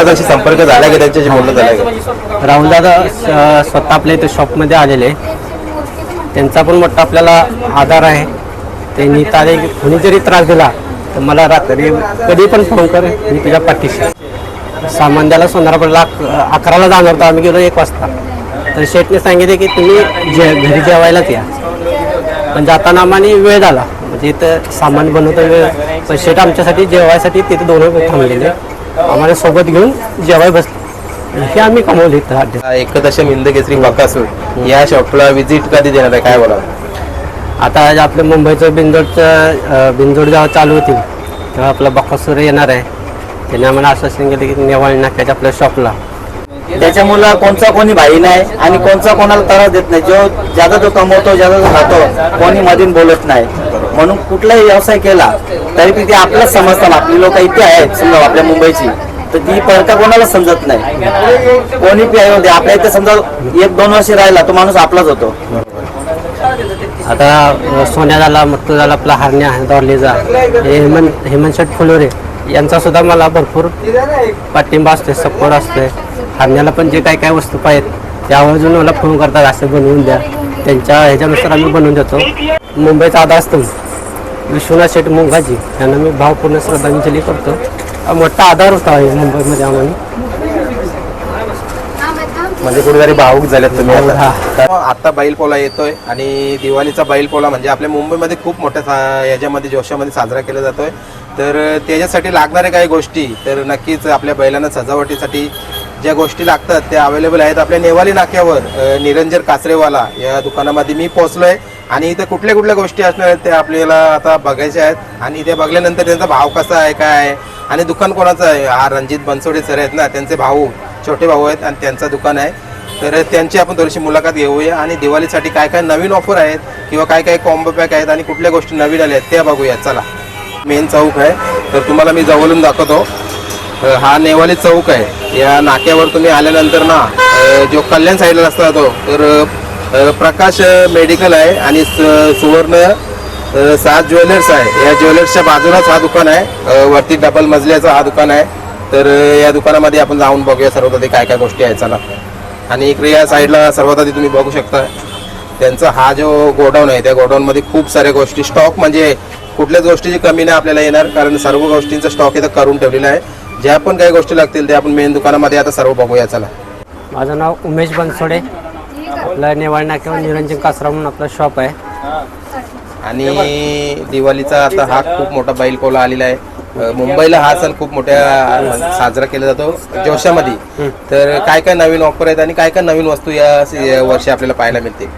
दादाशी संपर्क झाला की त्यांच्याशी बोलणं झालं? का राहुल दादा स्वतः आपल्या इथे शॉपमध्ये आलेले. त्यांचा पण मोठा आपल्याला आधार आहे. त्यांनी तारीख कोणी जरी त्रास दिला तर मला रात्री कधी पण फोन कर मी तुझ्या पाठीशी. आहे. सामान द्यायला सोनारापडला अकराला जाणार होतो आम्ही गेलो एक वाजता. तर शेठने सांगितले की तुम्ही जे घरी जेवायलाच या. पण जाताना आम्हाला वेळ झाला. म्हणजे इथं सामान बनवतो वेळ. पण शेठ आमच्यासाठी जेवायसाठी तिथे दोन वेळ थांबलेले. आम्हाला सोबत घेऊन जेवाय बसले. हे आम्ही कमवले. एकदशम हिंद केसरी बकासूर या शॉपला व्हिजिट कधी देणार आहे? काय बोला आता आज आपलं मुंबईचं बिंदोडचं बिंदोड जेव्हा चालू होतील. तेव्हा आपलं बकासूर येणार आहे. त्याने आम्हाला आश्वासन केलं की नेवाळी नाक्याच्या आपल्या शॉपला. त्याच्यामुळं कोणचा कोणी भाई नाही आणि कोणचा कोणाला त्रास देत नाही. जो ज्यादा जो कमवतो ज्यादा जो खातो कोणी मधून बोलत नाही. म्हणून कुठलाही व्यवसाय केला तरी पण ते आपल्याच समजतात आपली लोक इथे आहेत समजा आपल्या मुंबईची तर ती परका कोणाला समजत नाही. कोणी पी होते म्हणजे आपल्या इथे समजा एक दोन वर्ष राहिला तो माणूस आपलाच होतो. आता सोन्या झाला मत्तू झाला आपला हरण्या दॉर्लीचा हे हेमंत हेमंत शेठ फुलोरे यांचा सुद्धा मला भरपूर पाठिंबा असते सपोर्ट असते हरण्याला पण जे काही काय वस्तू पाहिजेत त्या आवर्जून मला फोन करतात असं बनवून द्या. त्यांच्या ह्याच्यानुसार आम्ही बनवून देतो. मुंबईचा आधारस्तंभ विश्वनाथ शेठ मुंगाजी यांना मी भावपूर्ण श्रद्धांजली करतो. हा मोठा आधार होता हे मुंबईमध्ये आम्हाला. म्हणजे कुठेतरी भाऊक झाल्यात तुम्ही आता. बैलपोला येतोय आणि दिवाळीचा बैलपोला म्हणजे आपल्या मुंबईमध्ये खूप मोठ्या सा- याच्यामध्ये जोशामध्ये साजरा केला जातोय. तर त्याच्यासाठी लागणाऱ्या काही गोष्टी तर नक्कीच आपल्या बैलांना सजावटीसाठी ज्या गोष्टी लागतात त्या अवेलेबल आहेत. आपल्या नेवाली नाक्यावर निरंजन कासरेवाला या दुकानामध्ये मी पोहोचलोय. आणि इथे कुठल्या कुठल्या गोष्टी असणार आहेत त्या आपल्याला आता बघायच्या आहेत. आणि इथे बघल्यानंतर त्यांचा भाव कसा आहे काय आहे? आणि दुकान कोणाचं आहे? हा रणजित बनसोडे सर आहेत ना त्यांचे भाऊ छोटे भाऊ आहेत आणि त्यांचं दुकान आहे. तर त्यांची आपण थोडीशी मुलाखत घेऊया. आणि दिवाळीसाठी काय काय नवीन ऑफर आहेत किंवा काय काय कॉम्बो पॅक आहेत आणि कुठल्या गोष्टी नवीन आल्या आहेत त्या बघूया. चला. मेन चौक आहे. तर तुम्हाला मी जवळून दाखवतो. हा नेवाली चौक आहे. या नाक्यावर तुम्ही आल्यानंतर ना जो कल्याण साईडला रस्ता जातो तर प्रकाश मेडिकल आहे आणि स- सुवर्ण सात ज्वेलर्स आहे. या ज्वेलर्सच्या बाजूलाच हा दुकान आहे. वरती डबल मजल्याचा हा दुकान आहे. तर या दुकानामध्ये आपण जाऊन बघूया सर्वात आधी काय काय गोष्टी आहेत. चला. आणि इकडे या साईडला सर्वात आधी तुम्ही बघू शकता. त्यांचा हा जो गोडाऊन आहे त्या गोडाऊनमध्ये खूप साऱ्या गोष्टी. स्टॉक म्हणजे कुठल्याच गोष्टीची कमी नाही आपल्याला येणार कारण सर्व गोष्टींचा स्टॉक इथं करून ठेवलेला आहे. ज्या पण काही गोष्टी लागतील ते आपण मेन दुकानामध्ये आता सर्व बघूया चला. माझं नाव उमेश बनसोडे. आपलं नेवाळ नाक्यावर निरंजन कासरा म्हणून आपलं शॉप आहे. आणि दिवाळीचा आता हा खूप मोठा बैल पोला आलेला आहे. अ, मुंबईला हा सण खूप मोठ्या साजरा केला जातो जोशामध्ये. तर काय काय नवीन ऑफर आहेत आणि काय काय नवीन वस्तू या या वर्षी आपल्याला पाहायला मिळतील?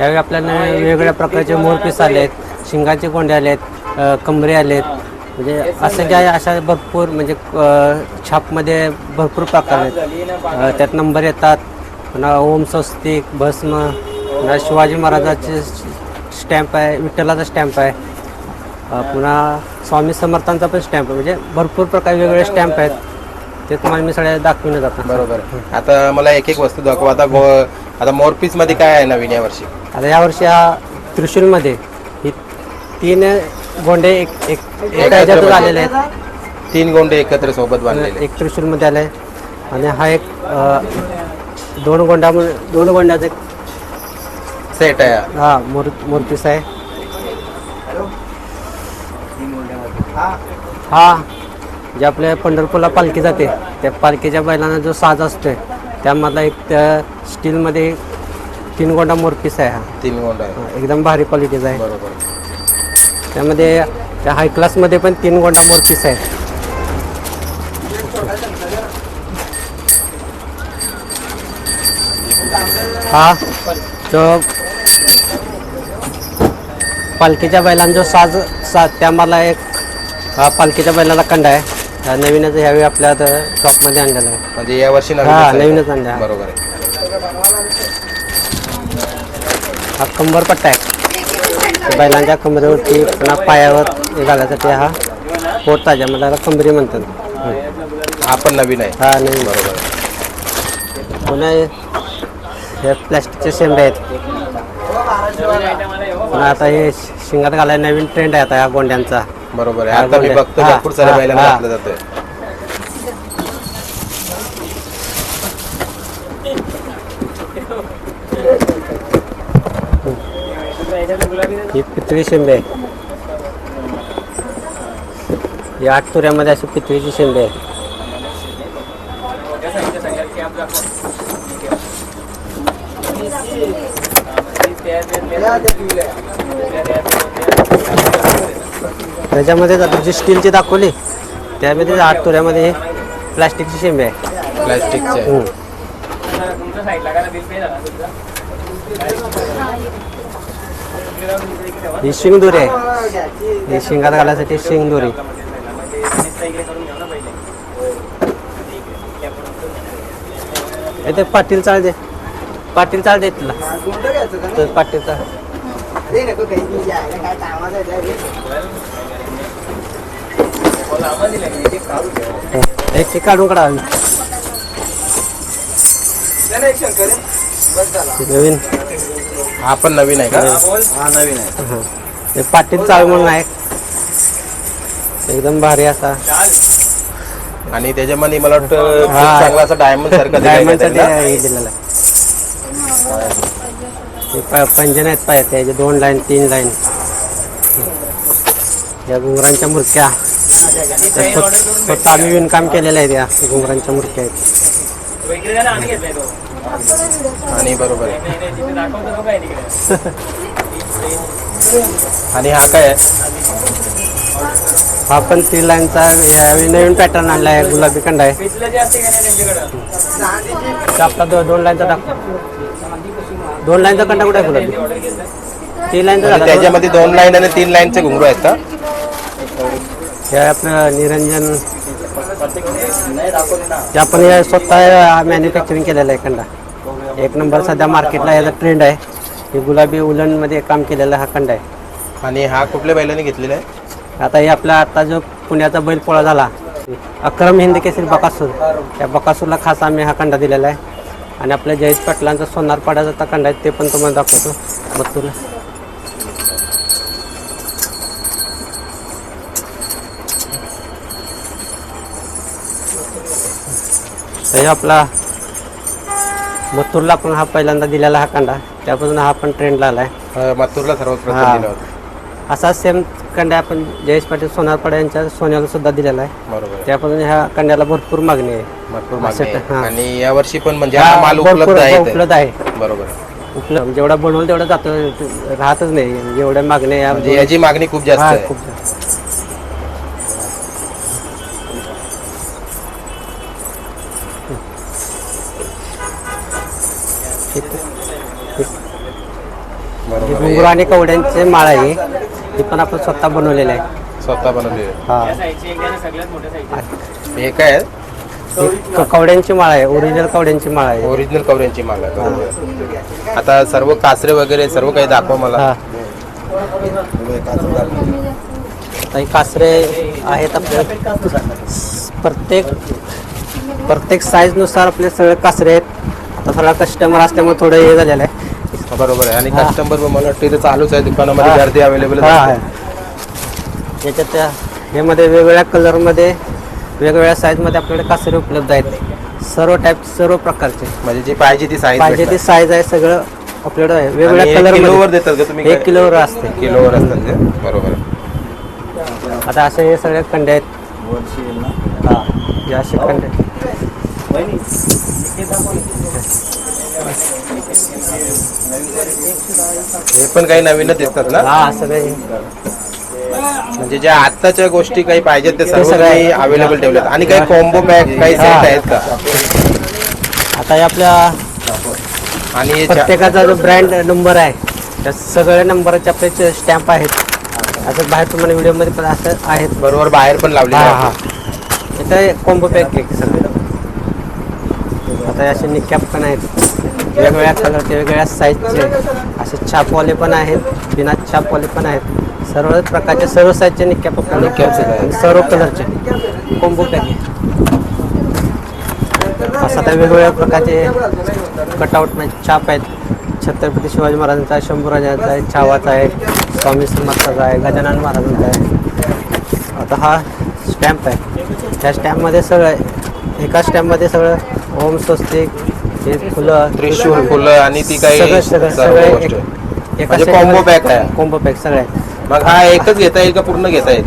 यावेळी आपल्याला वेगवेगळ्या प्रकारचे मोरपीस आले आहेत शिंगाचे कोंडे आले आहेत अ, कमरे आले आहेत म्हणजे असं ज्या अशा भरपूर म्हणजे छापमध्ये भरपूर प्रकार आहेत. त्यात नंबर येतात. पुन्हा ओम स्वस्तिक भस्म पुन्हा शिवाजी महाराजाचे स्टॅम्प आहे विठ्ठलाचा स्टॅम्प आहे. पुन्हा स्वामी समर्थांचा पण स्टॅम्प आहे. म्हणजे भरपूर प्रकार वेगवेगळे स्टॅम्प आहेत. ते तुम्हाला मी सगळ्या दाखवून जातात बरोबर. आता मला एक एक वस्तू दाखव. आता आता मोरपीसमध्ये काय आहे नवीन या वर्षी? आता यावर्षी हा त्रिशूलमध्ये ही तीन गोंडे एक एक एका ह्याच्यातच आलेले आहेत. तीन गोंडे एकत्र सोबत बांधलेले एक त्रिशूलमध्ये आले. आणि हा एक अ, दोन गोंडा दोन गोंड्याचा एक सेट आहे. हा. मोर मोरपीस आहे हा जे आपल्या पंढरपूरला पालखी जाते. त्या पालखीच्या बैलांना जो साज असतोय त्यामधला एक त्या स्टीलमध्ये तीन गोंडा मोरपीस आहे हा. तीन गोंड आहे. एकदम भारी क्वालिटीचा आहे. बरोबर. त्यामध्ये त्या हाय क्लासमध्ये पण तीन गोंडा मोरपीस आहेत. हा तो पालखीच्या बैलांचा जो साज साज त्या मला एक हा पालखीच्या बैलाला कंडा आहे. हा नवीनच ह्यावेळी आपल्या आता शॉपमध्ये आणलेला आहे. म्हणजे या वर्षी हा, नवीन नवीनच आणलं. बरोबर आहे. हा कंबरपट्टा आहे. बैलांच्या कमरेवरती पुन्हा पायावर हे घालायसाठी हा पोट ताज्यामध्ये त्याला कंबरी म्हणतात. हा पण नवीन आहे. हा नवीन. बरोबर. पुन्हा हे- प्लॅस्टिकचे शेंबे आहेत. पुन्हा आता हे शिंगात घालायला नवीन ट्रेंड आहे आता या गोंड्यांचा. बरोबर आहे. आता मी. बघतो भरपूर साऱ्या हा, बैलांना. घातलं जातोय. ही पितळी शेंबे. आहे ही आठ तुऱ्यामध्ये अशी पितळीची शेंबे आहे त्याच्यामध्ये आता जी स्टीलची दाखवली त्यामध्ये आठ तुऱ्यामध्ये प्लास्टिकची शेंबे आहे प्लॅस्टिकचे. हम्म. ही शिंगदोरी आहे. ही शिंगात घालायसाठी शिंगदोरी. ते पाटील चाळ दे. पाटील चाळ दे तुला. तर पाटील चाळ एक काढून काढा नवीन. हा पण नवीन आहे का? हा नवीन आहे. हा. हे पाटील चाळ म्हणून आहे. एकदम भारी असा आणि त्याच्यामध्ये मला वाटतं खूप हा. चांगला असा डायमंड सारखा डायमंडचा? हे दिलेला आहे. हे प- पंजन आहेत पाय त्याचे दोन लाईन तीन लाईन या घुंगरांच्या मूर्त्या त्या स्व- स्वतः आम्ही विणकाम केलेलं आहे त्या घुंगरांच्या मूर्त्या आहेत. आणि बरोबर आहे. आणि हा काय आहे? हा पण तीन लाईनचा यावेळी नवीन पॅटर्न आणला आहे गुलाबी कंडा आहे. आपला दो, दोन लाईनचा दाखव. दोन लाईनचा कंडा कुठे आहे गुलाबी? तीन लाईनचा त्याच्यामध्ये दोन लाईन आणि तीन लाईनचे घुंगरू आहेत का? हे आपलं निरंजन ते आपण हे स्वतः मॅन्युफॅक्चरिंग केलेलं आहे कंडा एक नंबर सध्या मार्केटला याचा ट्रेंड आहे. हे गुलाबी उलनमध्ये काम केलेला हा कंडा आहे. आणि हा कुठल्या बैलाने घेतलेला आहे? आता हे आपला आता जो पुण्याचा बैलपोळा झाला अक्रम हिंद केसरी बकासूर. त्या बकासूरला खास आम्ही हा कंडा दिलेला आहे. आणि आपल्या जयेश पाटलांचा सोनारपाड्याचा आता कंडा आहे ते पण तुम्हाला दाखवतो. बत्तूरला तर हे आपला मथुरला पण हा पहिल्यांदा दिलेला हा कांदा त्यापासून हा पण ट्रेंडला आला आहे मथुरला सर्वात हा. प्रथम दिला होता असा सेम कंड्या आपण जयेश पाटील सोनारपाडा यांच्या सोन्याला सुद्धा दिलेला आहे बरोबर आहे. त्यापासून ह्या कंड्याला भरपूर मागणी आहे भरपूर मागणी आहे. हा. आणि या वर्षी पण म्हणजे हा, माल भरपूर उपलब्ध आहे. उपलब्ध आहे बरोबर आहे. उपलब्ध जेवढा बनवलं तेवढं जातं राहतच नाही एवढ्या मागण्या या म्हणजे याची मागणी खूप जास्त हा, आहे खूप जास्त. घुंगरू आणि कवड्यांचे माळ आहे. ही पण आपण स्वतः बनवलेले आहे. स्वतः बनवलेले हा. हे काय? आहे ही क- कवड्यांची माळ आहे. ओरिजिनल कवड्यांची माळ आहे. ओरिजिनल कवऱ्यांची माल आहे. बरोबर. आहे. आता सर्व कासरे वगैरे सर्व काही दाखवा मला. हा. काही कासरे आहेत आपले. प्रत्येक प्रत्येक साईजनुसार आपले सगळे कासरे आहेत. आता सगळा कस्टमर असल्यामुळे थोडं हे झालेलं आहे. बरोबर आहे. आणि हा. कस्टमर मला वाटतं इथे चालूच आहे दुकानामध्ये हा. गर्दी अवेलेबल हा आहे याच्यात त्या ह्यामध्ये वेगवेगळ्या कलरमध्ये वेगवेगळ्या साईजमध्ये आपल्याकडे कासरे उपलब्ध आहेत. सर्व टाईप सर्व प्रकारचे. म्हणजे जी पाहिजे ती साईज पाहिजे ती साईज आहे सगळं आपल्याकडे आहे. वेगवेगळ्या किलोवर कलर देतात का तुम्ही? एक किलोवर असते. किलोवर असतात ते बरोबर आहे. आता असे हे सगळे कंडे आहेत. हा हे असे कंडे हे पण काही नवीनच येतात ना? हा सगळे. म्हणजे ज्या आत्ताच्या गोष्टी काही पाहिजेत ते सर्व काही. अवेलेबल ठेवलेत आणि काही कॉम्बो पॅक काही. सेट आहेत का? आता हे आपल्या आणि प्रत्येकाचा जो ब्रँड नंबर आहे त्या सगळ्या नंबरचे आपले स्टॅम्प आहेत असं बाहेर तुम्हाला व्हिडिओमध्ये पण असं आहेत. बरोबर बाहेर पण लावले हा इथं कॉम्बो पॅक सगळे आता असे निकॅप पण आहेत. वेगवेगळ्या कलरचे वेगवेगळ्या साईजचे असे छापवाले पण आहेत बिना छापवाले पण आहेत. सर्व प्रकारचे सर्व साईजचे निकॅप आपल्याला सर्व कलरचे. कॉम्बो पॅक आहे असं आता वेगवेगळ्या प्रकारचे कटआउट म्हणजे छाप आहेत. छत्रपती शिवाजी महाराजांचा आहे शंभूराजांचा आहे छावाचा आहे स्वामी समर्थाचा आहे गजानन महाराजांचा आहे. आता हा स्टॅम्प आहे. त्या स्टॅम्पमध्ये सगळं एका स्टॅम्पमध्ये सगळं ओम स्वस्तिक हे फुलं त्रिशूळ फुलं आणि ती काही सगळं सगळं सर्व सगळं गोष्ट. एक- एका म्हणजे set मध्ये- combo pack आहे. combo pack सगळं आहे. मग हा एकच घेता येईल का पूर्ण घेता येईल?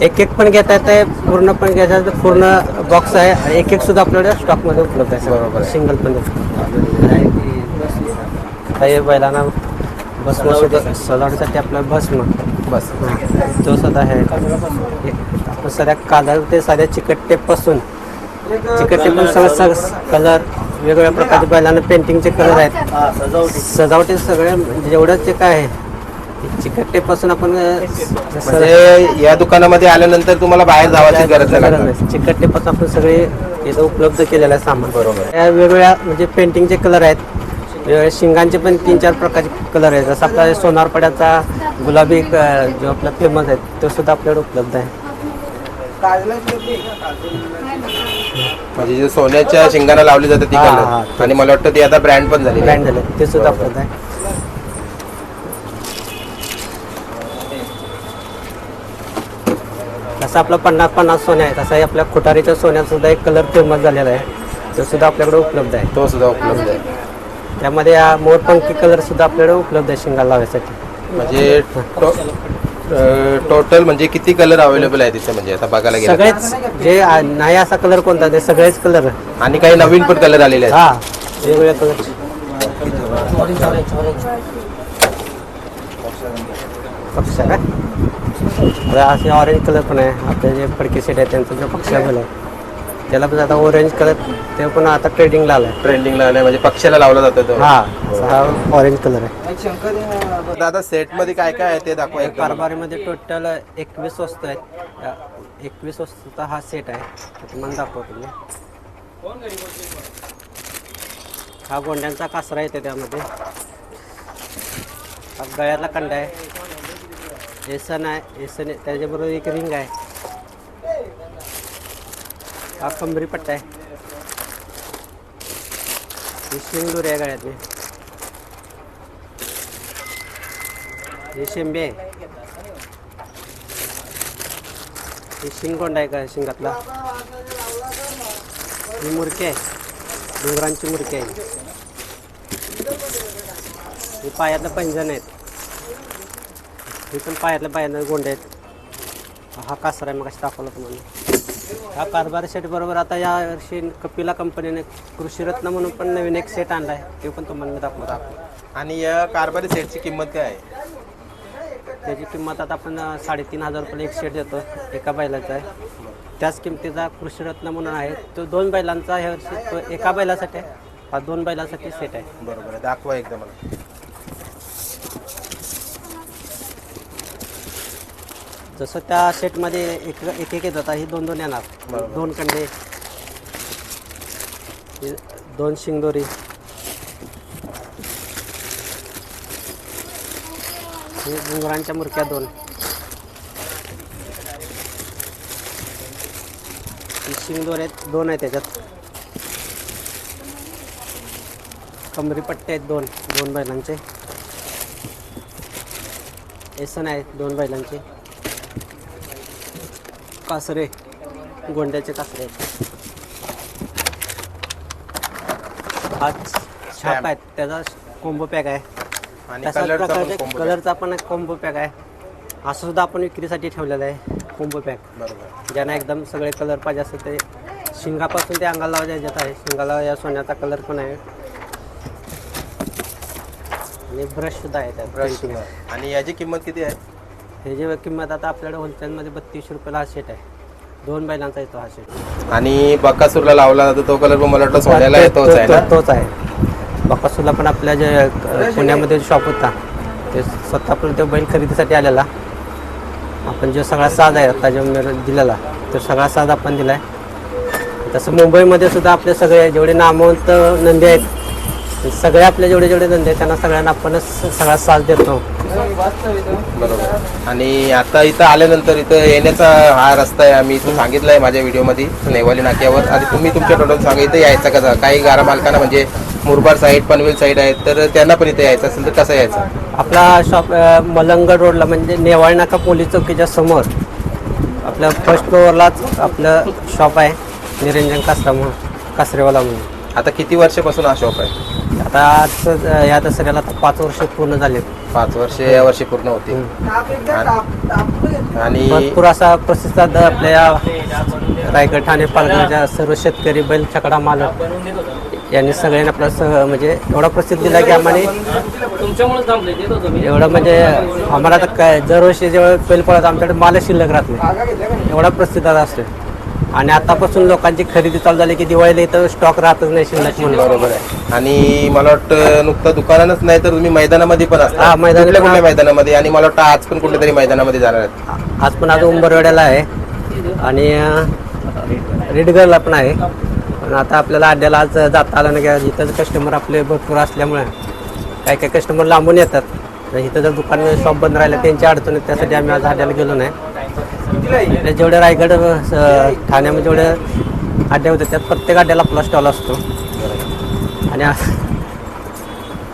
एक एक पण घेता येत आहे पूर्ण पण घेता येतं पूर्ण बॉक्स आहे आणि एक एक सुद्धा आपल्याकडे स्टॉकमध्ये उपलब्ध आहे. बरोबर आहे. सिंगल पण काही बैलांना भस्म सुद्धा सजावटीसाठी आपलं भस्म बस. तो सुद्धा आहे. आपण साध्या कागद ते साध्या चिकट टेपपासून चिकट टेप कलर वेगवेगळ्या प्रकारचे बैलांना पेंटिंगचे कलर आहेत. हा, सजावटी. सजावटी सगळे म्हणजे जे काय आहे चिकट टेपपासून आपण म्हणजे या दुकानामध्ये आल्यानंतर तुम्हाला बाहेर जावायची गरज लागणार. नाही. आपण सगळे इथं उपलब्ध केलेलं आहे सामान. बरोबर. या वेगवेगळ्या म्हणजे पेंटिंगचे कलर आहेत. वेगवेगळ्या शिंगांचे पण तीन चार प्रकारचे कलर आहेत. जसं आपला सोनारपड्याचा गुलाबी क- जो आपला फेमस आहे तो सुद्धा आपल्याकडे उपलब्ध आहे. म्हणजे जे सोन्याच्या शिंगाला लावली जाते ती हा, कलर. आणि मला वाटतं ती आता ब्रँड पण झाली ब्रँड झाले. ते सुद्धा उपलब्ध आहे. जसं आपलं पन्नास पन्नास सोने आहे. तसंही आपल्या खुटारीच्या सोन्यात सुद्धा एक कलर फेमस झालेला आहे. तो सुद्धा आपल्याकडे उपलब्ध आहे. तो सुद्धा उपलब्ध आहे. त्यामध्ये हा मोरपंखी कलर सुद्धा आपल्याकडे उपलब्ध आहे शिंगाला लावायसाठी. म्हणजे टोटल म्हणजे किती कलर अवेलेबल आहे तिथे म्हणजे? आता बघायला गेलं सगळेच जे आ- नाही असा कलर कोणता? ते सगळेच कलर. आणि काही नवीन पण कलर आलेले आहेत? हा वेगवेगळ्या कलर पक्ष असे ऑरेंज कलर पण आहे. आपले जे फडके सेट आहे त्यांचा जो पक्ष आहे. त्याला पण आता ऑरेंज कलर ते पण आता ट्रेडिंगला आलाय. ट्रेंडिंगला आले म्हणजे पक्षाला लावला जातो तो. हा हा ऑरेंज कलर आहे. दादा सेटमध्ये काय काय आहे ते दाखवा एक कारभारीमध्ये टोटल एकवीस वस्तू आहेत. एकवीस वस्तूचा हा सेट आहे. तुम्हाला दाखवतो मी. हा गोंड्यांचा कासरा येते त्यामध्ये. हा गळ्यातला कंडा आहे. एसन आहे एसन त्याच्याबरोबर एक रिंग आहे. हा खंबरी पट्टा आहे. ही शिंगदुरी आहे गळ्यातली. हे शेंबे आहे. हे शिंगकोंड आहे का शिंगातला? ही मुरके आहे. डोंगरांची मुरके आहे. ही पायातलं पैंजण आहेत. ही पण पायातल्या पायातल्या गोंड आहेत. हा कासरा आहे मग दाखवला तुम्हाला. हा कारभार सेट बरोबर आता या वर्षी कपिला कंपनीने कृषीरत्न म्हणून पण नवीन एक सेट आणला आहे ते पण तुम्हाला मी दाखवतो. आणि या कारभारी सेटची किंमत काय आहे? त्याची किंमत आता आपण साडेतीन हजार रुपये एक सेट देतो. एका बैलाचा आहे. त्याच किमतीचा कृषीरत्न म्हणून आहे. तो दोन बैलांचा ह्या वर्षी तो एका बैलासाठी आहे. हा दोन बैलासाठी सेट आहे. बरोबर आहे. दाखवा एकदा मला. जसं त्या सेटमध्ये एक एक एक येतात ही दोन दोन येणार. दोन कंडे हे दोन शिंगदोरी. हे घुंगरांच्या मुरक्या दोन. शिंगदोर आहेत दोन आहेत त्याच्यात. कमरी पट्टे आहेत दोन दोन बैलांचे. एसन आहेत दोन बैलांचे. कासरे गोंड्याचे कासरे. हा छाप आहेत. त्याचा कोंबो पॅक आहे. आणि तशाच कलरचा पण प्रकारचे combo कलरचा पण एक कोंबो पॅक आहे. असं सुद्धा आपण विक्रीसाठी ठेवलेला आहे. Combo pack. बरोबर. ज्यांना एकदम सगळे कलर पाहिजे असतात ते शिंगापासून ते अंगाला लावायच्या ह्याच्यात आहे शिंगाला या सोन्याचा कलर पण आहे. आणि ब्रश सुद्धा आहे त्यात. ब्रश. आणि याची किंमत किती आहे? जे किंमत आता आपल्याकडे होलसेलमध्ये बत्तीसशे रुपयाला हा सेट आहे. दोन बैलांचा येतो हा सेट आणि बकासूरला लावला जातो तो कलर पण मला वाटतं सोन्याला येतोच आहे ना? तोच आहे. बकासूरला पण आपल्या जे अ, पुण्यामध्ये शॉप होता ते स्वतः पण तो बैल खरेदीसाठी आलेला. आपण जो सगळा साज आहे आता जो मी दिलेला तो सगळा साज आपण दिलाय. तसं मुंबईमध्ये सुद्धा आपले सगळे जेवढे नामवंत नंदी आहेत सगळे आपले जेवढे जेवढे आहेत त्यांना सगळ्यांना आपणच सगळा साज देतो. बरोबर आणि आता इथं आल्यानंतर इथं येण्याचा हा रस्ता आहे. आम्ही इथून सांगितलं आहे माझ्या व्हिडिओमध्ये नेवाली नाक्यावर. आणि तुम्ही तुमच्या टोटल सांगा इथं यायचं कसं? काही गारा मालकांना म्हणजे मुरबाड साईड पनवेल साईड आहेत तर त्यांना पण इथे यायचं असेल तर कसं यायचं? आपला शॉप मलंगड रोडला म्हणजे नेवाळ नाका पोलीस चौकीच्या समोर. आपल्या फर्स्ट फ्लोअरलाच आपलं शॉप आहे निरंजन कासरा म्हणून कासरेवाला म्हणून. आता किती वर्षापासून हा शॉप आहे? आता आज या दसऱ्याला आता पाच वर्ष पूर्ण झाले पाच वर्ष या वर्षी पूर्ण होती आणि भरपूर असा प्रसिद्ध आपल्या या रायगड ठाणे पालघरच्या सर्व शेतकरी बैल छकडा मालक यांनी सगळ्यांनी आपला सह म्हणजे एवढा प्रसिद्ध दिला की आम्हाला एवढं म्हणजे आम्हाला आता काय दरवर्षी जेव्हा बैल पळत आमच्याकडे माल शिल्लक राहत नाही. एवढा प्रसिद्ध असतो आणि आतापासून लोकांची खरेदी चालू झाली की दिवाळीला इथं स्टॉक राहतच नाही शिल्लक म्हणून. बरोबर आहे. आणि मला वाटतं नुकतं दुकानानच नाही तर तुम्ही मैदानामध्ये पण असता. हा, मैदानी पण- कुठल्या मैदानामध्ये? आणि मला वाटतं आज पण कुठल्या तरी मैदानामध्ये जाणार आहेत. आज पण आज उंबरवेड्याला आहे. आणि रेडगरला पण आहे. पण आता आपल्याला अड्ड्याला आज जाता आलं नाही. की इथं कस्टमर आपले भरपूर असल्यामुळे काही काही कस्टमर लांबून येतात. तर इथं जर दुकान शॉप बंद राहिलं त्यांची अडचण आहे त्यासाठी आम्ही आज अड्ड्याला गेलो नाही. आपल्या जेवढे रायगड ठाण्यामध्ये जेवढे अड्डे होते त्यात प्रत्येक अड्ड्याला आपला स्टॉल असतो. आणि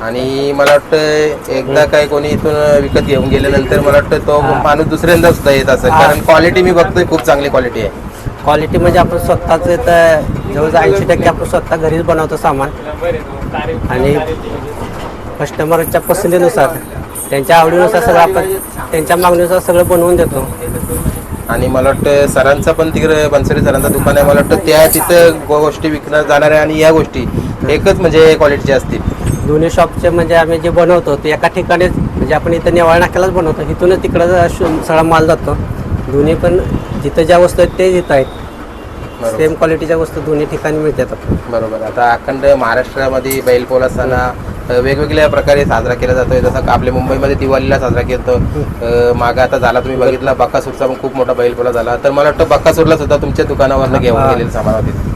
आणि मला वाटतं एकदा काय कोणी इथून विकत घेऊन गेल्यानंतर मला वाटतं तो हा. माणूस दुसऱ्यांदा सुद्धा येत असेल. कारण क्वालिटी मी बघतोय खूप चांगली क्वालिटी आहे. क्वालिटी म्हणजे आपण स्वतःच तर जवळजवळ ऐंशी टक्के आपण स्वतः घरीच बनवतो सामान. आणि कस्टमरच्या पसंतीनुसार त्यांच्या आवडीनुसार सगळं आपण त्यांच्या मागणीनुसार सगळं बनवून देतो. आणि मला वाटतं सरांचा पण तिकडे बनसरी सरांचा दुकान आहे. मला वाटतं त्या तिथं गोष्टी विकणार जाणार आहे आणि या गोष्टी एकच म्हणजे क्वालिटीचे असतील. दोन्ही शॉपचे म्हणजे आम्ही जे बनवतो ते एका ठिकाणीच म्हणजे आपण इथं नेवाळ नाक्यालाच बनवतो. इथूनच तिकडं शो- सगळा माल जातो. दोन्ही पण जिथं ज्या वस्तू आहेत ते इथं आहेत. बरोबर. सेम क्वालिटीच्या वस्तू दोन्ही ठिकाणी मिळतात. आपल्याला. बरोबर. आता अखंड महाराष्ट्रामध्ये बैलपोळा सण वेगवेगळ्या प्रकारे साजरा केला जातोय. जसं आपल्या मुंबईमध्ये दिवाळीला साजरा केला मागं आता झाला तुम्ही बघितला बक्कासूरचा पण खूप मोठा बैलपोळा झाला. तर मला वाटतं बक्कासूरला सुद्धा तुमच्या दुकानावरनं घेऊन. गेलेले सामान होते.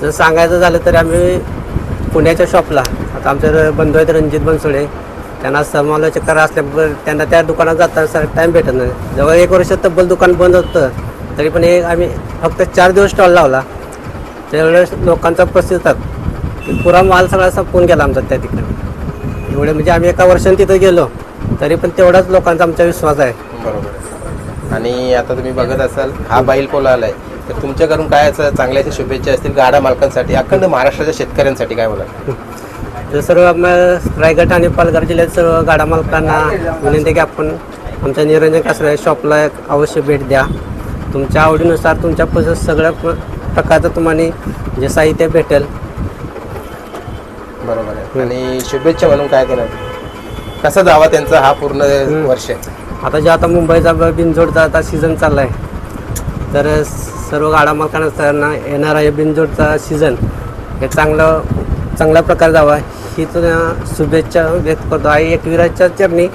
जर सांगायचं झालं तर आम्ही पुण्याच्या शॉपला आता आमचे बंधू आहेत रणजित बनसोडे त्यांना समालोचक करा असल्यामुळे त्यांना त्या दुकानात जाताना सर टाईम भेटत नाही. जवळ एक वर्ष तब्बल दुकान बंद होतं तरी पण हे आम्ही फक्त चार दिवस स्टॉल लावला. त्यावेळेस लोकांचा प्रतिसाद की पुरा माल सगळा संपून गेला आमचा त्या ठिकाणी एवढे म्हणजे आम्ही एका वर्षाने तिथं गेलो तरी पण तेवढाच लोकांचा आमचा विश्वास आहे. बरोबर. आहे. आणि आता तुम्ही बघत असाल हा बैलपोळा आलाय तर तुमच्याकडून काय असं चांगल्या शुभेच्छा असतील गाडा मालकांसाठी अखंड महाराष्ट्राच्या शेतकऱ्यांसाठी काय बोला सर्व रायगड आणि पालघर जिल्ह्यात सर्व गाडा मालकांना विनंती आहे की आपण आमच्या निरंजन कासरे शॉपला एक अवश्य भेट द्या. तुमच्या आवडीनुसार तुमच्या सगळ्या प्र- प्रकारचं तुम्हाला जे साहित्य भेटेल आहे आणि शुभेच्छा म्हणून काय देणार कसा जावा त्यांचा हा पूर्ण वर्ष? आता जे आता मुंबईचा बिनजोडचा आता सीझन चालला आहे तर सर्व गाडा मालकांना त्यांना येणारा हे बिनजोडचा सीझन हे चांगलं चांगल्या प्रकारे जावा ही शुभेच्छा व्यक्त करतो. आई एकविराच्या चरणी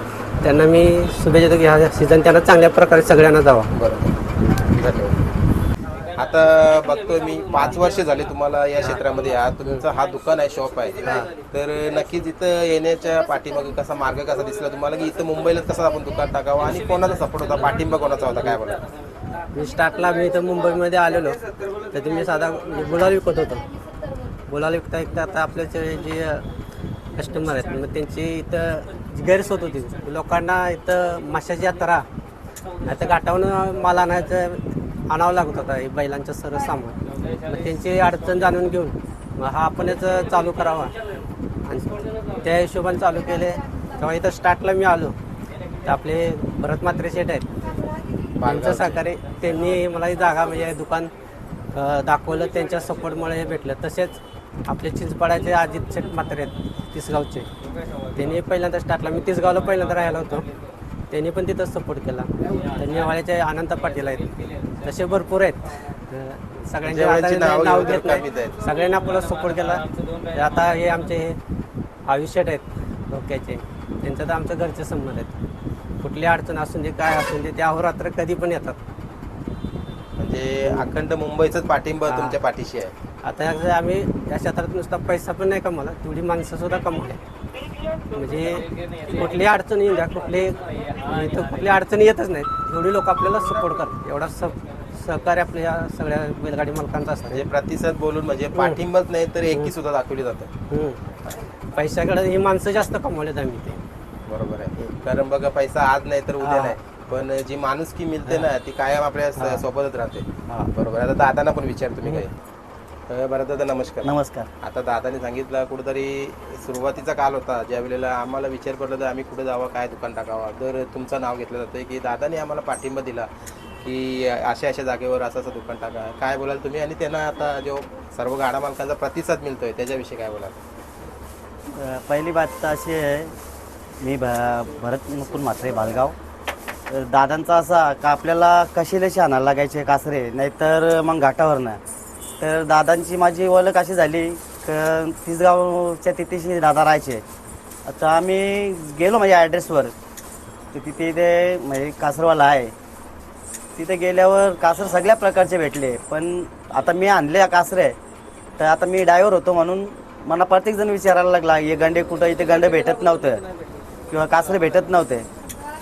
त्यांना मी शुभेच्छा देतो की हा सीझन त्यांना चांगल्या प्रकारे सगळ्यांना जावा. बरोबर. धन्यवाद. आता बघतोय मी पाच वर्ष झाले तुम्हाला या क्षेत्रामध्ये आहात. तुमचा हा दुकान आहे शॉप आहे. तर नक्कीच इथं येण्याच्या पाठीमागे कसा मार्ग कसा दिसला तुम्हाला? की इथं मुंबईला कसं आपण दुकान टाकावं आणि कोणाचा सपोर्ट होता? पाठिंबा कोणाचा होता? काय बोला मी स्टार्टला मी इथं मुंबईमध्ये आलेलो. तर तुम्ही साधा म्हणजे गुलाल विकत होतो. गुलाल विकता विकता आता आपल्याचे जे कस्टमर आहेत मग त्यांची इथं गैरसोय होती लोकांना इथं माशाची यात्रा तर घाटावून माल आणायचं आणावं लागत होता हे बैलांचं सर्व सामान मग त्यांची अडचण जाणून घेऊन मग हा आपणच चालू करावा. आणि त्या हिशोबाने चालू केले. तेव्हा इथं स्टार्टला मी आलो. तर आपले भरत मात्रे शेठ आहेत. त्यांचं सहकार्य त्यांनी मला ही जागा म्हणजे दुकान दाखवलं. त्यांच्या सपोर्टमुळे हे भेटलं. तसेच आपले चिंचपाड्याचे अजित शेठ म्हात्रे आहेत तिसगावचे. त्यांनी पहिल्यांदा स्टार्टला मी तिसगावला पहिल्यांदा राहिला होतो. त्यांनी पण तिथं सपोर्ट केला. त्यांनी वाळ्याचे अनंत पाटील आहेत. तसे भरपूर आहेत. अ, सगळ्यांचे जेवढ्यांची आता नावं नाव घेऊ तर कमीच आहेत. सगळ्यांनी आपल्याला सपोर्ट केला. तर आता हे आमचे हे आयुष्यात आहेत. डोक्याचे. त्यांचं तर आमच्या घरचे संबंध आहेत. कुठली अडचण असून दे काय असून दे ते अहोरात्र कधी पण येतात. म्हणजे अखंड मुंबईचाच पाठिंबा हा. तुमच्या पाठीशी आहे. आता आम्ही या क्षेत्रात नुसता पैसा पण नाही कमवला तेवढी माणसं सुद्धा कमवली. म्हणजे कुठली अडचण येऊ द्या कुठली इथं कुठली अडचणी येतच नाहीत. एवढी लोक आपल्याला सपोर्ट करतात. एवढा स सहकार्य आपल्या या सगळ्या बैलगाडी मालकांचा असतं. म्हणजे प्रतिसाद बोलून म्हणजे पाठिंबाच नाही तर एकी सुद्धा दाखवली जातं हम्म. पैशाकडे ही माणसं जास्त कमवलेत आम्ही ते. बरोबर आहे. कारण बघा पैसा आज नाही तर उद्या हा. नाही. पण जी माणुसकी मिळते ना ती कायम आपल्या स- हा. सोबतच राहते. हा. बरोबर आता दादांना पण विचार तुम्ही काही. अ, बरं दादा नमस्कार. नमस्कार. आता दादाने सांगितलं कुठेतरी सुरुवातीचा काल होता. ज्या वेळेला आम्हाला विचार पडला तर आम्ही कुठे जावं काय दुकान टाकावं. तर तुमचं नाव घेतलं जातं की दादाने आम्हाला पाठिंबा दिला. की अशा अशा जागेवर असं असं दुकान टाका. काय बोलाल तुम्ही? आणि त्यांना आता जो सर्व गाडा मालकांचा प्रतिसाद मिळतोय त्याच्याविषयी काय बोलाल? पहिली बात तर अशी आहे मी भ भरत मुकुल म्हात्रे बालगाव. तर दादांचा असा का आपल्याला कशिलेशी आणायला लागायचे कासरे? नाहीतर मग घाटावरनं तर दादांची माझी ओळख अशी झाली तर तिसगावच्या तिथेशी दादा राहायचे. आता आम्ही गेलो माझ्या ॲड्रेसवर तर तिथे ते म्हणजे कासरवाला आहे. तिथे गेल्यावर कासर सगळ्या प्रकारचे भेटले. पण आता मी आणले कासरे तर आता मी डायव्हर होतो म्हणून मला प्रत्येकजण विचारायला लागला हे गंडे कुठं? इथे गंडे भेटत नव्हतं. किंवा कासरे भेटत नव्हते.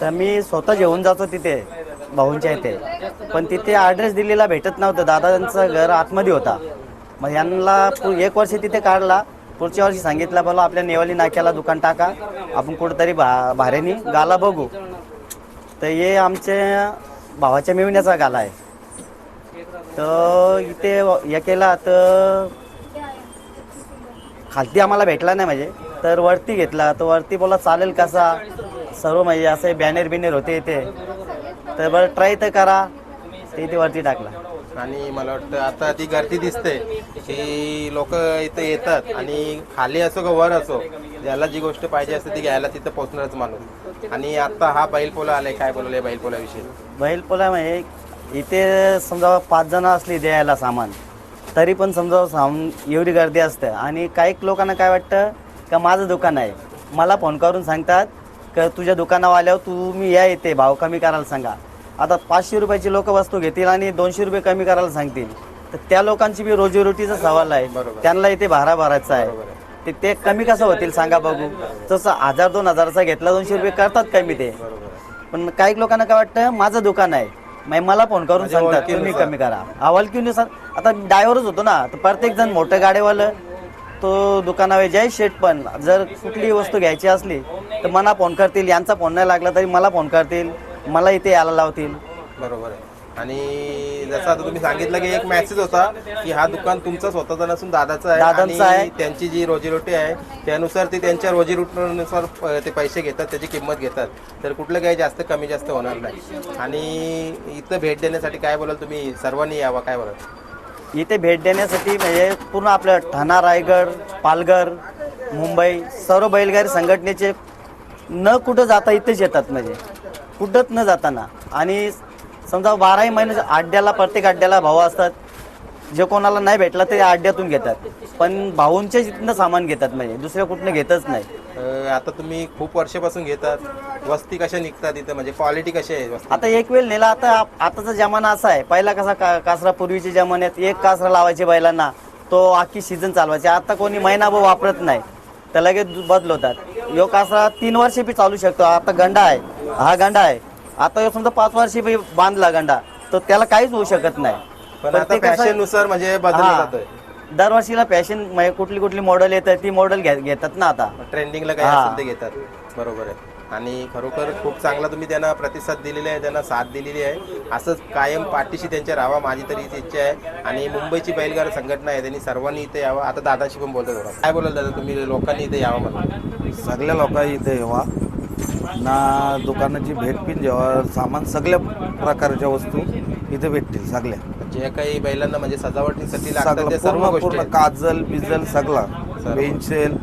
तर मी स्वतः जेवून जातो तिथे भाऊंच्या इथे. पण तिथे ॲड्रेस दिलेला भेटत नव्हतं. दादांचं घर आतमध्ये होता. मग यांना पु- एक वर्ष तिथे काढला. पुढच्या वर्षी सांगितलं बोला आपल्या नेवाली नाक्याला दुकान टाका. आपण कुठंतरी भा भाऱ्यानी गाला बघू. तर हे आमच्या भावाच्या मेवण्याचा गाला आहे. तर इथे हे केला तर खालती आम्हाला भेटला नाही म्हणजे. तर वरती घेतला. तर वरती बोला चालेल कसा? सर्व म्हणजे असे बॅनर बिनर होते इथे. तर बरं ट्राय तर करा. ते इथे वरती टाकला. आणि मला वाटतं आता ती गर्दी दिसते की लोक इथे येतात आणि खाली असो का वर असो ज्याला जी गोष्ट पाहिजे असते ती घ्यायला तिथं पोहोचणारच माणूस. आणि आता हा बैलपोला आलाय काय बोलले बैलपोलाविषयी बैलपोला म्हणजे इथे समजा पाच जण असली द्यायला सामान तरी पण समजा साम एवढी गर्दी असते. आणि काही लोकांना काय वाटतं का माझं दुकान आहे मला फोन करून सांगतात का तुझ्या दुकानावर आल्यावर मी या येते भाव कमी करायला सांगा. आता पाचशे रुपयाची लोक वस्तू घेतील आणि दोनशे रुपये कमी करायला सांगतील. तर त्या लोकांची बी रोजीरोटीचा सवाल आहे. त्यांना इथे भारा भरायचा आहे. ते ते कमी कसं होतील सांगा बघू. तसं हजार दोन हजाराचा घेतला दोनशे रुपये करतात कमी ते. पण काही लोकांना काय वाटतं माझं दुकान आहे. मला फोन करून सांगतात तुम्ही. कमी करा. अवलकीनुसार आता ड्रायव्हरच होतो ना तर प्रत्येक जण मोठं गाडीवालं तो दुकानावर जय शेट पण. जर कुठली वस्तू घ्यायची असली तर मला फोन करतील. यांचा फोन नाही लागला तरी मला फोन करतील. मला इथे यायला लावतील. बरोबर आहे. आणि जसं आता तुम्ही सांगितलं की एक मेसेज होता की हा दुकान तुमचा स्वतःचा नसून दादाचा आहे दादांचं आणि आहे. त्यांची जी रोजीरोटी आहे त्यानुसार ते त्यांच्या रोजीरोटीनुसार प- ते पैसे घेतात त्याची किंमत घेतात. तर कुठलं काही जास्त कमी जास्त होणार नाही. आणि इथं भेट देण्यासाठी काय बोलाल तुम्ही? सर्वांनी यावं काय बोलाल? इथे भेट देण्यासाठी म्हणजे पूर्ण आपलं ठाणा रायगड पालघर मुंबई सर्व बैलगाडी संघटनेचे न कुठं जाता इथेच येतात म्हणजे. कुठंच न जाताना. आणि समजा बाराही महिने अड्ड्याला प्रत्येक अड्ड्याला भाऊ असतात. जे कोणाला नाही भेटला ते अड्ड्यातून घेतात. पण भाऊंच्या इथनं सामान घेतात म्हणजे दुसऱ्या कुठनं घेतच नाही. अं, आता तुम्ही खूप वर्षापासून घेतात. वस्ती कशा निघतात इथं? म्हणजे क्वालिटी कशी आहे वस्ती? आता एक वेळ नेला आता आप- आताचा जमाना असा आहे. पहिला कसा का कासरा पूर्वीच्या जमान्यात एक कासरा लावायचे बैलांना तो आखी सीझन चालवायचे. आता कोणी महिनाभर वापरत नाही. तर लगेच बदलवतात. यो कासरा तीन वर्षे बी चालू शकतो. आता गंडा आहे. हा गंडा आहे. आता ह्यो समजा पाच वर्षे बी बांधला गंडा तर त्याला काहीच होऊ शकत नाही. पण आता फॅशननुसार म्हणजे बदललं हा. जातोय. दरवर्षीला फॅशन म्हणजे कुठली कुठली मॉडेल येतात ती मॉडेल घेतात ना आता. ट्रेंडिंगला काय हा. असेल ते घेतात. बरोबर आहे. आणि खरोखर खूप चांगला तुम्ही त्यांना प्रतिसाद दिलेला आहे त्यांना साथ दिलेली आहे. असंच कायम पाठीशी त्यांच्या राहावा माझी तरी इच्छा आहे. आणि मुंबईची बैलगाड संघटना आहे त्यांनी सर्वांनी इथे यावं. आता दादाशी पण बोलतो थोडं. काय बोलाल दादा तुम्ही? लोकांनी इथे यावं म्हणून. सगळ्या लोकांनी इथे यावा. ना दुकानाची भेट पिन जेव्हा सामान सगळ्या प्रकारच्या वस्तू इथे भेटतील सगळ्या. जे काही बैलांना म्हणजे सजावटीसाठी लागतात ते सर्व पूर्ण. काजल बिजल सगळा. पेन्सिल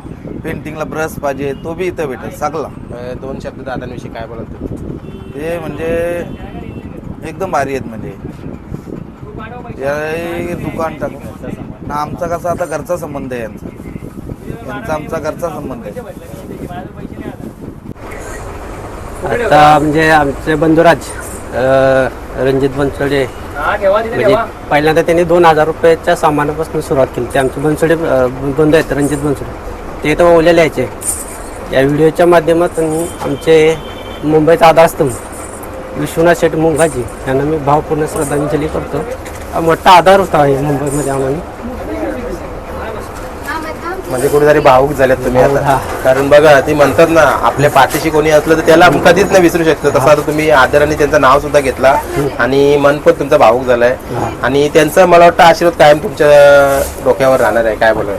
पेंटिंगला ब्रश पाहिजे तो बी इथं भेटेल सगळा. अं, दोन शब्द दादांविषयी काय बोलाल तुम्ही? हे म्हणजे एकदम भारी आहेत म्हणजे. हे दुकान टाक. ना आमचा कसा आता घरचा संबंध आहे यांचा. यांचा आमचा घरचा संबंध आहे. आता म्हणजे आमचे बंधुराज अं, रणजित बनसोडे. म्हणजे पहिल्यांदा त्यांनी दोन हजार रुपयाच्या सामानापासून सुरुवात केली. ते आमचे बनसोडे अं, बंधू आहेत रणजित बनसोडे. ते तर ओलेले यायचे या व्हिडिओच्या माध्यमातून आमचे मुंबईचा आधारस्तंभ विश्वनाथ शेठ मुंगाजी यांना मी भावपूर्ण श्रद्धांजली करतो. हा मोठा आधार होता हे मुंबईमध्ये आम्हाला. म्हणजे कुठेतरी भावूक झाल्यात तुम्ही आता. हा. कारण बघा ती म्हणतात ना आपल्या पाठीशी कोणी असलं तर त्याला कधीच नाही विसरू शकतो. तसं आता तुम्ही आदराने त्यांचं नाव सुद्धा घेतला आणि मन पण तुमचा भावूक झालाय. आणि त्यांचा मला वाटतं आशीर्वाद कायम तुमच्या डोक्यावर राहणार आहे. काय बोलाय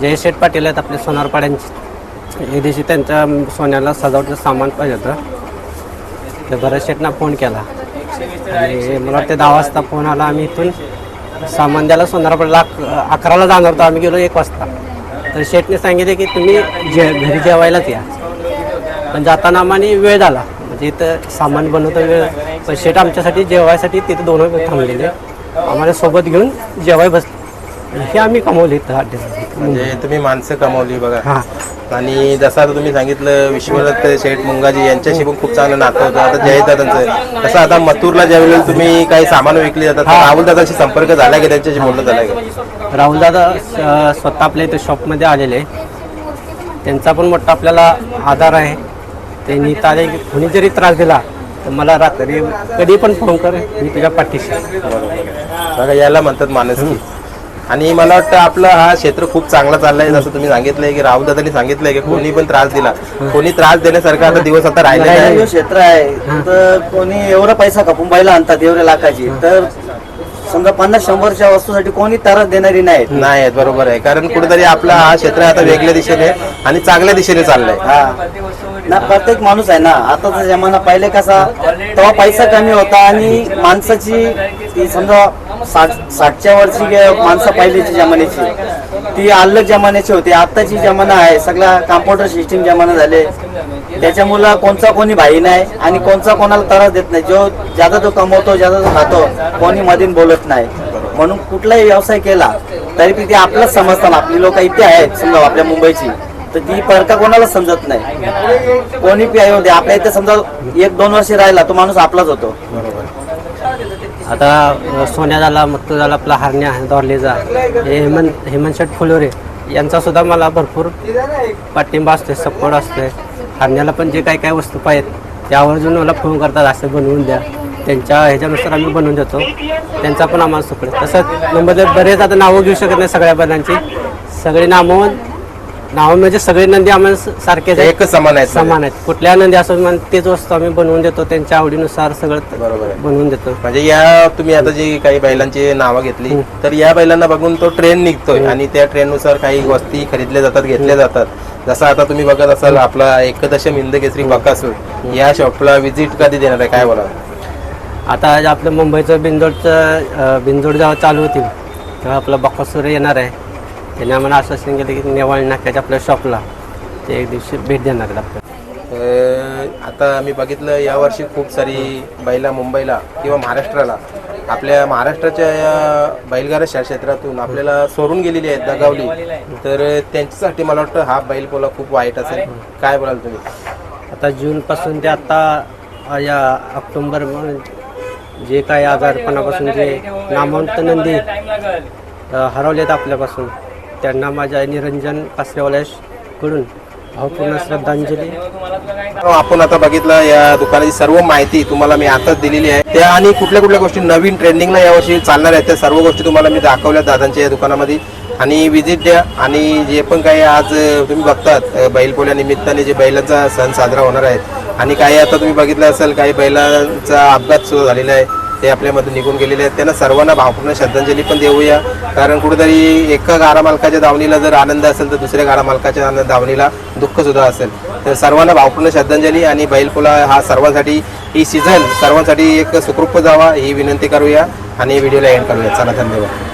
जय शेठ पाटील आहेत आपले सोनारपाड्यांचे. या दिवशी त्यांच्या सोन्याला सजावटीचं सामान पाहिजे होतं. तर भरत शेठना फोन केला. आणि मला वाटतं दहा वाजता फोन आला. आम्ही इथून सामान द्यायला सोनारपाड्याला अक- अकराला जाणार होतो. आम्ही गेलो एक वाजता. तर शेठने सांगितले की तुम्ही जे घरी जेवायलाच या. पण जाताना आम्हाला वेळ झाला. म्हणजे इथं सामान बनवता वेळ. पण शेठ आमच्यासाठी जेवायसाठी तिथे दोन थांबलेले. आम्हाला सोबत घेऊन जेवाय हे आम्ही कमवले इथं. म्हणजे तुम्ही माणसं कमावली बघा. हा. आणि जसं आता तुम्ही सांगितलं विश्वनाथ शेठ मुंगाजी यांच्याशी पण खूप चांगलं नातं होतं. आता जय दादांचं. तसं आता मथुरला ज्या वेळेला तुम्ही काही सामान विकली जातात तर राहुल दादांशी संपर्क झाला की त्यांच्याशी बोलणं झालं का? राहुल दादा स्वतः आपल्या इथे शॉपमध्ये आलेले त्यांचा पण मोठा आपल्याला आधार आहे. त्यांनी तारे कोणी जरी त्रास दिला तर मला रात्री कधी पण फोन कर मी तुझ्या पाठीशी आहे. बघा याला म्हणतात माणुसकी. आणि मला वाटतं आपलं हा क्षेत्र खूप चांगला चाललाय. जसं तुम्ही सांगितलंय की राहुल दादांनी सांगितलंय की कोणी पण त्रास दिला. कोणी त्रास देण्यासारखा आता दिवस आता राहिले नाही क्षेत्र आहे तर कोणी एवढा पैसा खपून बायला आणतात एवढ्या लाखाची. तर समजा पन्नास शंभरच्या वस्तूसाठी कोणी तरच देणारी नाही नाही बरोबर आहे. कारण कुठेतरी आपला हा क्षेत्र आता वेगळ्या दिशेने आणि चांगल्या दिशेने चाललाय. हा. ना प्रत्येक माणूस आहे ना आताचा जमाना पहिले कसा तेव्हा पैसा कमी होता आणि माणसाची समजा साठ साठच्या वर्षी माणसं पहिल्याची जमान्याची. ती अलग जमान्याची होती. आत्ताची जमाना आहे. सगळा कॉम्प्युटर सिस्टीम जमाना झाले. त्याच्यामुळं कोणचा कोणी भाई नाही आणि कोणचा कोणाला त्रास देत नाही. जो ज्यादा तो कमवतो ज्यादा तो खातो कोणी मधीन बोलत नाही. म्हणून कुठलाही व्यवसाय केला तरी बी ते आपलंच समजतात आपली लोक इथे आहेत समजा आपल्या मुंबईची. तर ती परका कोणाला समजत नाही. कोणी पी होते आपल्या इथे समजा एक दोन वर्ष राहिला तो माणूस आपलाच होतो. आता सोन्या झाला मत्तू झाला आपला हारण्या दॉर्लेजा हे हेमंत हेमंत शेठ फुलोरे यांचासुद्धा मला भरपूर पाठिंबा असतोय सपोर्ट असतोय. हारण्याला पण जे काही काही वस्तू पाहिजेत त्या आवर्जून मला फोन करतात असं बनवून द्या. त्यांच्या ह्याच्यानुसार आम्ही बनवून देतो. त्यांचा पण आम्हाला सपोर्ट तसंच नंबर बरेच आता नावं घेऊ शकत नाही सगळ्या बैलांची सगळी नावं नावं म्हणजे सगळे नंदी आम्हाला सारखेच आहेत. एकच समान आहेत समान आहेत. कुठल्या नंदी असो तेच वस्तू आम्ही बनवून देतो त्यांच्या आवडीनुसार सगळं बरोबर आहे. बनवून देतो. म्हणजे या तुम्ही आता जी काही बैलांची नावं घेतली तर या बैलांना बघून तो ट्रेन निघतोय आणि त्या ट्रेन नुसार काही वस्ती खरीदल्या जातात घेतल्या जातात. जसं आता तुम्ही बघत असाल आपला एकदशम हिंद केसरी बकासूर या शॉपला व्हिजिट कधी देणार आहे? काय बोला आता आपलं मुंबईचं बिंदोडचं बिंदोड जेव्हा चालू होतील तेव्हा आपलं बकासूर येणार आहे. त्याने आम्हाला आश्वासन केलं की नेवाळ नाक्याच्या आपल्या शॉपला ते एक दिवशी भेट देणार आहेत आपल्याला. आता आम्ही बघितलं यावर्षी खूप सारी बैला मुंबईला किंवा महाराष्ट्राला आपल्या महाराष्ट्राच्या या बैलगाडा क्षेत्रातून आपल्याला सोडून गेलेली आहेत दगावली. तर त्यांच्यासाठी मला वाटतं हा बैल पोला खूप वाईट असेल. काय बोलाल तुम्ही? आता जूनपासून ते आता अं, या ऑक्टोंबर म- जे काही आजारपणापासून जे नामवंत नंदी हरवलेत आपल्यापासून. त्यांना माझ्या निरंजन कासरेवाल्याकडून भावपूर्ण श्रद्धांजली. हो, आपण आता बघितलं या दुकानाची सर्व माहिती तुम्हाला मी आताच दिलेली आहे. त्या आणि कुठल्या कुठल्या गोष्टी नवीन ट्रेंडिंगला यावर्षी चालणार आहेत त्या सर्व गोष्टी तुम्हाला मी दाखवल्या दादांच्या या दुकानामध्ये. आणि व्हिजिट द्या आणि जे पण काही आज तुम्ही बघतात बैलपोल्या निमित्ताने जे बैलांचा सण साजरा होणार आहे. आणि काही आता तुम्ही बघितलं असेल काही बैलांचा अपघात सुद्धा झालेला आहे. ते आपल्यामध्ये निघून गेलेले आहेत. त्यांना सर्वांना भावपूर्ण श्रद्धांजली पण देऊया. कारण कुठेतरी एका गारा मालकाच्या धावणीला जर आनंद असेल तर दुसऱ्या गारा मालकाच्या धावणीला दुःख सुद्धा असेल. तर सर्वांना भावपूर्ण श्रद्धांजली आणि बैलपोला हा सर्वांसाठी ही सीझन सर्वांसाठी एक सुखरूप जावा ही विनंती करूया आणि व्हिडिओला एंड करूया. चला धन्यवाद.